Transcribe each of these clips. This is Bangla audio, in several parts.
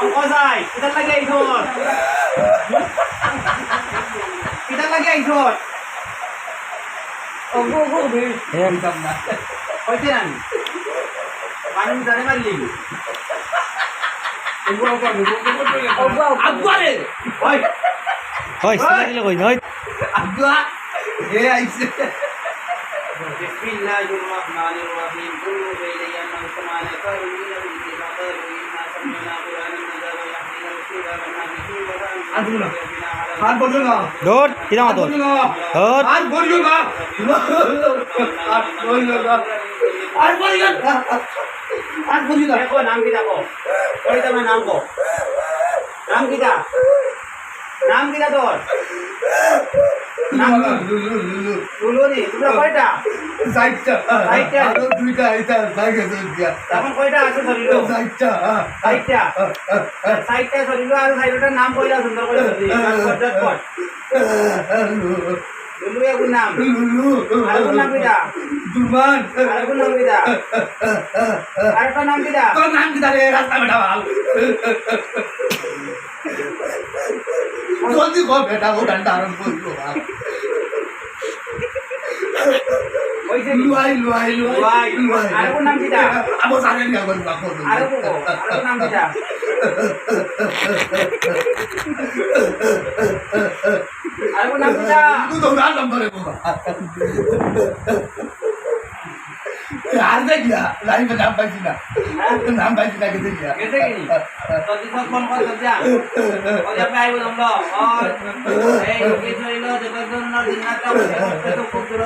Còn có dài, người ta lagi anh rồi Người ta lagi anh rồi Ông vô vô đi. Em. Cầm mà Ôi thế này Bánh ra đến bánh lì Ông vô vô vô. Vô vô Ông vô. Vô Ông vô. đi. Ôi. Ôi, xin lỗi nói Ông vô Thế anh xin بسم الله الرحمن الرحيم قل إلي أنه كما ذكر من হাত বলছো না। দেখো নাম কি দেখো? ওই তোমার নাম কো। নাম কি দা নাম কি দা তোর? নাম কইলা সুন্দর করে বলছি ঝটপট নাম লুলু আর নাম কি দা দুমান নাম কি দা নাম কি তোর নাম কি তারে রাস্তা বেটা ভালো জলদি কর বেটা ও ডান্ডা আরম্ভ করল কইছে কি লুয়াই লুয়াই লুয়াই। লুয়াই আর কোন নাম কি তা? আবো সারে নিয়া বল বাকো আর কোন নাম কি আর কোন নাম কি তুই তো নাম ধরে বাবা আর দেখ লাইভে নাম পাইছি না নাম পাইছি না কেটে গিয়া গেছে কি যদি সব ফোন কর যা ওই আপনি আইবো তোমরা আর এই কি চলিল যতক্ষণ দিন রাত তো খুব দূর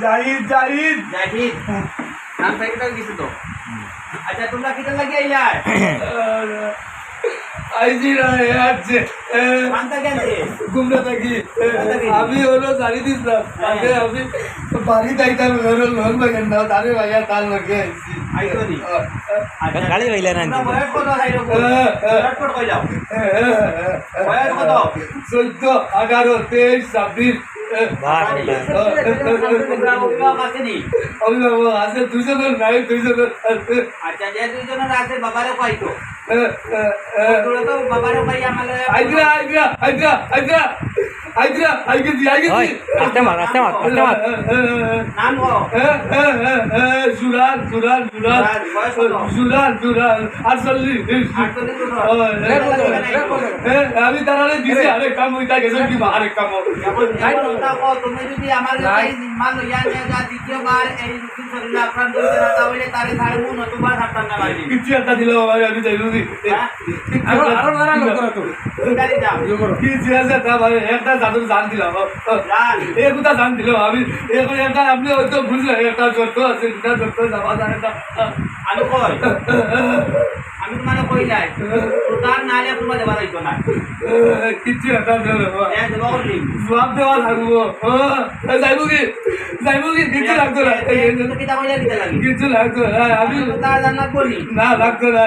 জাহিদ জাহিদ। জাহিদ নাম প্যাকেটটা কিছু তো। আচ্ছা তোমরা কিটা লাগিয়ে আইলাই আইসি না আছে পান্তা কেনছে ঘুমনা থাকি। আমি হলো জানি দিছিলাম আগে আমি বাড়ি হলো লোন বাগান না লগে নি? গাড়ি না বয়স কত বয়স কত? অভিভাবক আছে দুজনের নাই দুজনের আচ্ছা যে দুইজনের আছে বাবারও পাইতো হয় আটচল্লিশ। আমি তারা দিছি আরেক কাম হইতা গেছে কি আরেক কাম তুমি যদি আমার মান লইয়া নিয়ে যা দ্বিতীয়বার এই রুগী শরীরে আক্রান্ত হইতে না তাহলে তারে ছাড়ে মু নতুবা ছাড়তাম না বাড়ি কিছু একটা দিল আমি আমি যাই বুঝি গাড়ি যাও কি আছে তা ভাই একটা জাদুর জান দিলাম এই কথা জান দিলাম আমি এখন একটা আপনি হয়তো বুঝলেন একটা জোর আছে দুটা জোর যাওয়া যায় একটা আমি কই? আমি তোমাকে কই নাই তো তার নালে তোমার দেবার হইতো না। কিচ্ছু না দেবা জবাব দেওয়া থাকব যাইব কি? যাইব কি? কিচ্ছু লাগতো না। তো কিতা কইলা দিতে লাগি? কিচ্ছু লাগতো না। আমি না লাগতো না।